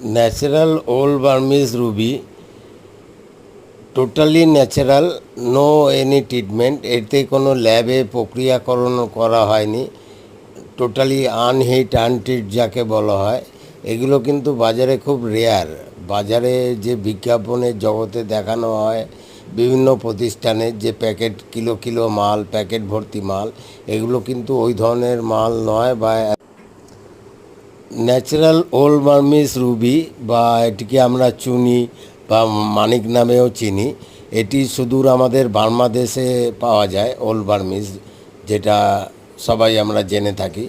Natural old Burmese ruby totally natural no any treatment এতে কোনো ল্যাবে প্রক্রিয়াকরণ করা হয়নি টোটালি আনহিট আনট্রিট যাকে বলা হয়, এগুলো কিন্তু বাজারে খুব রেয়ার বাজারে যে বিজ্ঞাপনের জগতে দেখানো হয়, বিভিন্ন প্রতিষ্ঠানের যে প্যাকেট কিলো কিলো মাল প্যাকেট ভর্তি মাল, এগুলো কিন্তু ওই ধরনের মাল নয় বা ন্যাচারাল ওল্ড বার্মিস রুবি বা এটিকে আমরা চুনি বা মানিক নামেও চিনি। এটি সুদূর আমাদের বাংলাদেশে পাওয়া যায় ওল্ড বার্মিস, যেটা সবাই আমরা জেনে থাকি।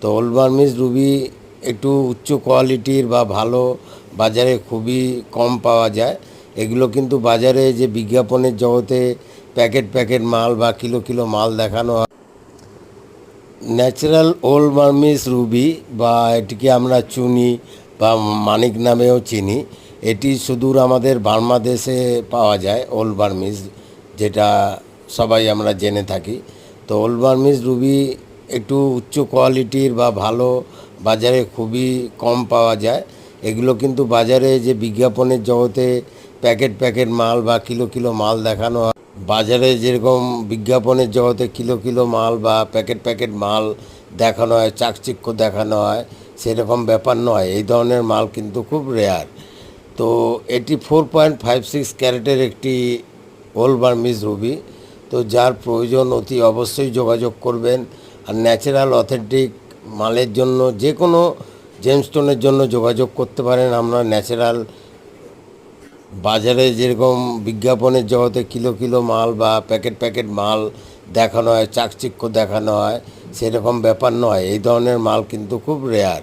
তো ওল্ড বার্মিস রুবি একটু উচ্চ কোয়ালিটির বা ভালো, বাজারে খুবই কম পাওয়া যায়। এগুলো কিন্তু বাজারে যে বিজ্ঞাপনের জগতে প্যাকেট প্যাকেট মাল বা কিলো কিলো মাল দেখানো হয় ন্যাচারাল ওল্ড বার্মিস রুবি বা এটিকে আমরা চুনি বা মানিক নামেও চিনি। এটি সুদূর আমাদের বাংলাদেশে পাওয়া যায় ওল্ড বার্মিস যেটা সবাই আমরা জেনে থাকি। তো ওল্ড বার্মিস রুবি একটু উচ্চ কোয়ালিটির বা ভালো বাজারে খুবই কম পাওয়া যায়। এগুলো কিন্তু বাজারে যে বিজ্ঞাপনের জগতে প্যাকেট প্যাকেট মাল বা কিলো কিলো মাল দেখানো হয়। বাজারে যেরকম বিজ্ঞাপনের জগতে কিলো কিলো মাল বা প্যাকেট প্যাকেট মাল দেখানো হয়, চাকচিক্য দেখানো হয়, সেরকম ব্যাপার নয়। এই ধরনের মাল কিন্তু খুব রেয়ার তো এটি ফোর পয়েন্ট ফাইভ সিক্স ক্যারেটের একটি ওল বার্মিজ রুবি তো যার প্রয়োজন অতি অবশ্যই যোগাযোগ করবেন। আর ন্যাচারাল অথেন্টিক মালের জন্য যে কোনো জেমস্টোনের জন্য যোগাযোগ করতে পারেন। আমরা ন্যাচারাল বাজারে যেরকম বিজ্ঞাপনের জগতে কিলো কিলো মাল বা প্যাকেট প্যাকেট মাল দেখানো হয়, চাকচিক্য দেখানো হয়, সেরকম ব্যাপার নয়। এই ধরনের মাল কিন্তু খুব রেয়ার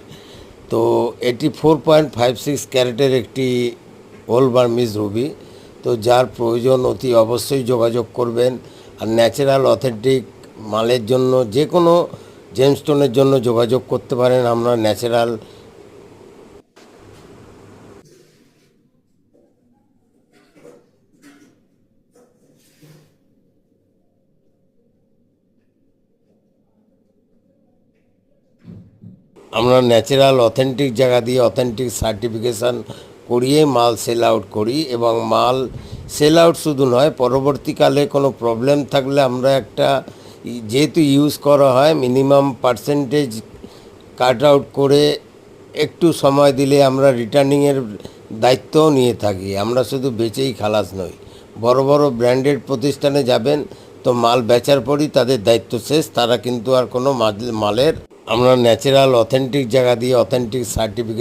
তো এটি ফোর পয়েন্ট ফাইভ সিক্স ক্যারেটের একটি ওল বার্মিজ রুবি তো যার প্রয়োজন অতি অবশ্যই যোগাযোগ করবেন। আর ন্যাচারাল অথেন্টিক মালের জন্য যে কোনো জেমস্টোনের জন্য যোগাযোগ করতে পারেন। আমরা ন্যাচারাল আমরা ন্যাচারাল অথেন্টিক জায়গা দিয়ে অথেন্টিক সার্টিফিকেশান করিয়ে মাল সেল আউট করি এবং মাল সেল আউট শুধু নয়, পরবর্তীকালে কোনো প্রবলেম থাকলে আমরা একটা যেহেতু ইউজ করা হয় মিনিমাম পার্সেন্টেজ কাট আউট করে একটু সময় দিলে আমরা রিটার্নিংয়ের দায়িত্বও নিয়ে থাকি। আমরা শুধু বেচেই খালাস নই। বড় বড় ব্র্যান্ডেড প্রতিষ্ঠানে যাবেন, তো মাল বেচার পরই তাদের দায়িত্ব শেষ, তারা কিন্তু আর কোনো মাল- মালের আমরা ন্যাচারাল অথেন্টিক জায়গা দিয়ে অথেন্টিক সার্টিফিকেট